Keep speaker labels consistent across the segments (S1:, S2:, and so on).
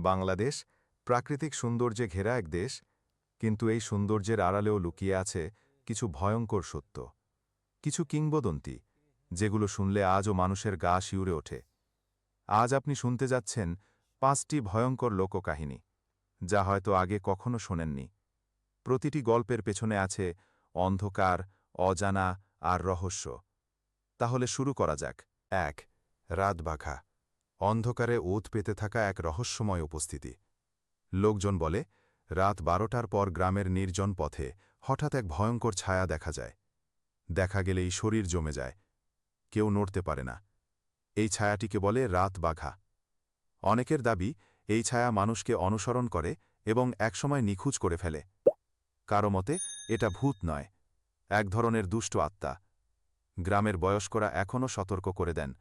S1: বাংলাদেশ, প্রাকৃতিক সৌন্দর্যে ঘেরা এক দেশ, কিন্তু এই সৌন্দর্যের আড়ালেও লুকিয়ে আছে কিছু ভয়ঙ্কর সত্য। কিছু কিংবদন্তি, যেগুলো শুনলে আজও মানুষের গা শিউরে ওঠে। আজ আপনি শুনতে যাচ্ছেন পাঁচটি ভয়ঙ্কর লোককাহিনী, যা হয়তো আগে কখনো শোনেননি। প্রতিটি গল্পের পেছনে আছে অন্ধকার, অজানা আর রহস্য। তাহলে শুরু করা যাক। এক, রাতবাঘা। অন্ধকারে ওত পেতে থাকা এক রহস্যময় উপস্থিতি। লোকজন বলে, রাত বারোটার পর গ্রামের নির্জন পথে হঠাৎ এক ভয়ঙ্কর ছায়া দেখা যায়। দেখা গেলেই শরীর জমে যায়। কেউ নড়তে পারে না। এই ছায়াটিকে বলে রাত বাঘা। অনেকের দাবি, এই ছায়া মানুষকে অনুসরণ করে এবং একসময় নিখুঁজ করে ফেলে। কারও মতে, এটা ভূত নয়। এক ধরনের দুষ্ট আত্মা। গ্রামের বয়স্করা এখনও সতর্ক করে দেন।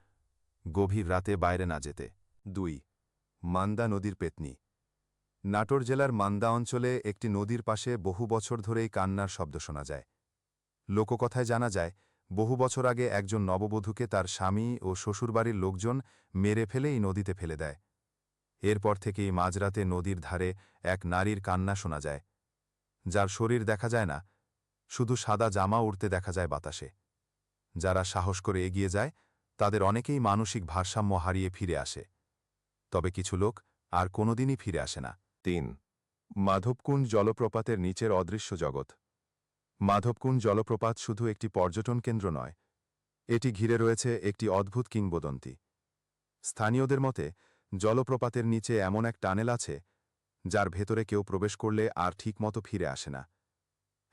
S1: গভীর রাতে বাইরে না যেতে। দুই, মান্দা নদীর পেতনি। নাটোর জেলার মান্দা অঞ্চলে একটি নদীর পাশে বহু বছর ধরেই কান্নার শব্দ শোনা যায়। লোককথায় জানা যায়, বহু বছর আগে একজন নববধূকে তার স্বামী ও শ্বশুরবাড়ির লোকজন মেরে ফেলে এই নদীতে ফেলে দেয়। এরপর থেকেই মাঝরাতে নদীর ধারে এক নারীর কান্না শোনা যায়। যার শরীর দেখা যায় না, শুধু সাদা জামা উড়তে দেখা যায় বাতাসে। যারা সাহস করে এগিয়ে যায় তাদের অনেকেই মানসিক ভারসাম্য হারিয়ে ফিরে আসে। তবে কিছু লোক আর কোনোদিনই ফিরে আসে না। তিন, মাধবকুণ্ড জলপ্রপাতের নিচের অদৃশ্য জগৎ। মাধবকুণ্ড জলপ্রপাত শুধু একটি পর্যটন কেন্দ্র নয়, এটি ঘিরে রয়েছে একটি অদ্ভুত কিংবদন্তি। স্থানীয়দের মতে, জলপ্রপাতের নিচে এমন এক টানেল আছে, যার ভেতরে কেউ প্রবেশ করলে আর ঠিকমতো ফিরে আসে না।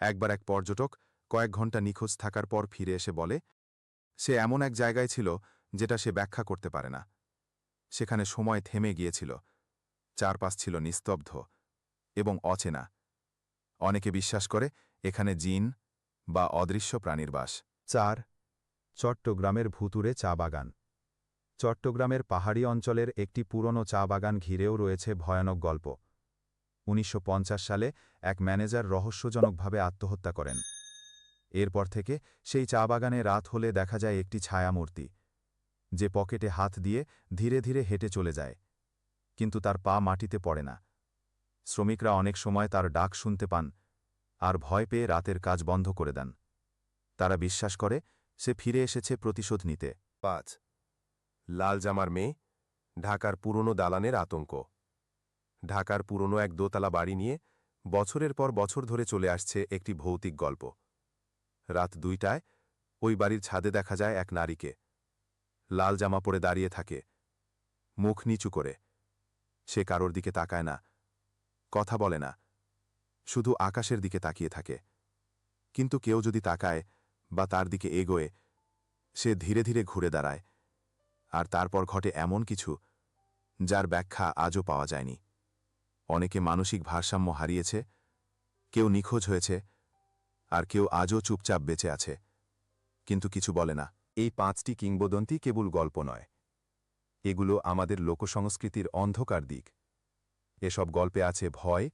S1: একবার এক পর্যটক কয়েক ঘণ্টা নিখোঁজ থাকার পর ফিরে এসে বলে সে এমন এক জায়গায় ছিল যেটা সে ব্যাখ্যা করতে পারে না। সেখানে সময় থেমে গিয়েছিল। চারপাশ ছিল নিস্তব্ধ এবং অচেনা। অনেকে বিশ্বাস করে এখানে জিন বা অদৃশ্য প্রাণীর বাস। চার, চট্টগ্রামের ভুতুরে চা বাগান। চট্টগ্রামের পাহাড়ি অঞ্চলের একটি পুরনো চা বাগান ঘিরেও রয়েছে ভয়ানক গল্প। উনিশশো পঞ্চাশ সালে এক ম্যানেজার রহস্যজনকভাবে আত্মহত্যা করেন। এরপর থেকে সেই চা বাগানে রাত হলে দেখা যায় একটি ছায়ামূর্তি, যে পকেটে হাত দিয়ে ধীরে ধীরে হেঁটে চলে যায়, কিন্তু তার পা মাটিতে পড়ে না। শ্রমিকরা অনেক সময় তার ডাক শুনতে পান আর ভয় পেয়ে রাতের কাজ বন্ধ করে দেন। তারা বিশ্বাস করে, সে ফিরে এসেছে প্রতিশোধ নিতে। পাঁচ, লাল জামার মেয়ে, ঢাকার পুরনো দালানের আতঙ্ক। ঢাকার পুরনো এক দোতলা বাড়ি নিয়ে বছরের পর বছর ধরে চলে আসছে একটি ভৌতিক গল্প। রাত দুইটায় ওই বাড়ির ছাদে দেখা যায় এক নারীকে। লাল জামা পরে দাঁড়িয়ে থাকে, মুখ নিচু করে। সে কারোর দিকে তাকায় না, কথা বলে না, শুধু আকাশের দিকে তাকিয়ে থাকে। কিন্তু কেউ যদি তাকায় বা তার দিকে এগোয়, সে ধীরে ধীরে ঘুরে দাঁড়ায়। আর তারপর ঘটে এমন কিছু, যার ব্যাখ্যা আজও পাওয়া যায়নি। অনেকে মানসিক ভারসাম্য হারিয়েছে, কেউ নিখোঁজ হয়েছে আর কেউ আজও চুপচাপ বেঁচে আছে। কিন্তু কিছু বলে না। এই পাঁচটি কিংবদন্তি কেবল গল্প নয়। এগুলো আমাদের লোকসংস্কৃতির অন্ধকার দিক। এসব গল্পে আছে ভয়,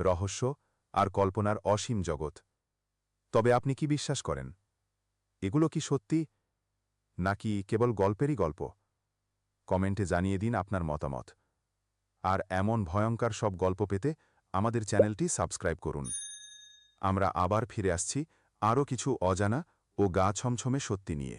S1: রহস্য আর কল্পনার অসীম জগৎ। তবে আপনি কি বিশ্বাস করেন? এগুলো কি সত্যি? নাকি কেবল গল্পেরই গল্প? কমেন্টে জানিয়ে দিন আপনার মতামত। আর এমন ভয়ঙ্কর সব গল্প পেতে আমাদের চ্যানেলটি সাবস্ক্রাইব করুন। আমরা আবার ফিরে আসছি আরও কিছু অজানা ও গা ছমছমে সত্যি নিয়ে।